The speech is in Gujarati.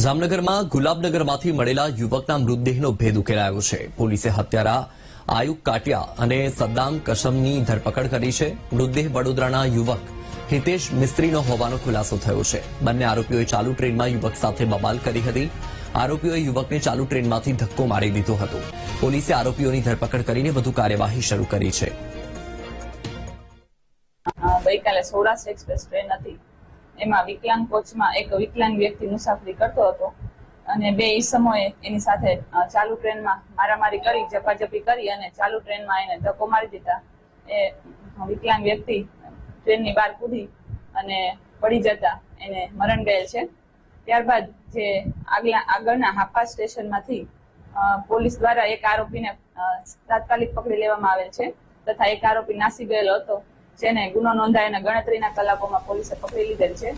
જામનગરમાં ગુલાબનગરમાંથી મળેલા યુવકના મૃતદેહનો ભેદ ઉકેલાયો છે. પોલીસે હત્યારા આયુબ કાટિયા અને સદ્દામ કસમની ધરપકડ કરી છે. મૃતદેહ વડોદરાના યુવક હિતેશ મિસ્ત્રીનો હોવાનો ખુલાસો થયો છે. બંને આરોપીઓએ ચાલુ ટ્રેનમાં યુવક સાથે બબાલ કરી હતી. આરોપીઓએ યુવકને ચાલુ ટ્રેનમાંથી ધક્કો મારી દીધો હતો. પોલીસે આરોપીઓની ધરપકડ કરીને વધુ કાર્યવાહી શરૂ કરી છે. ગઈકાલે સૌરાષ્ટ્ર એક્સપ્રેસ ટ્રેન હતી. એમાં વિકલાંગ કોચમાં એક વિકલાંગ વ્યક્તિ મુસાફરી કરતો હતો. અને બે ઈસમોએ એની સાથે ચાલુ ટ્રેનમાં મારામારી કરી, ઝપાઝપી કરી અને ચાલુ ટ્રેનમાં એને ધક્કો મારી દીધા. એ વિકલાંગ વ્યક્તિ ટ્રેનની બહાર કૂદી અને પડી જતા એને મરણ ગયેલ છે. ત્યારબાદ જે આગલા, આગળના હાપા સ્ટેશનમાંથી પોલીસ દ્વારા એક આરોપીને તાત્કાલિક પકડી લેવામાં આવેલ છે તથા એક આરોપી નાસી ગયેલો હતો. જેને ગુનો નોંધાય અને ગણતરીના કલાકોમાં પોલીસે પકડી લીધેલ છે.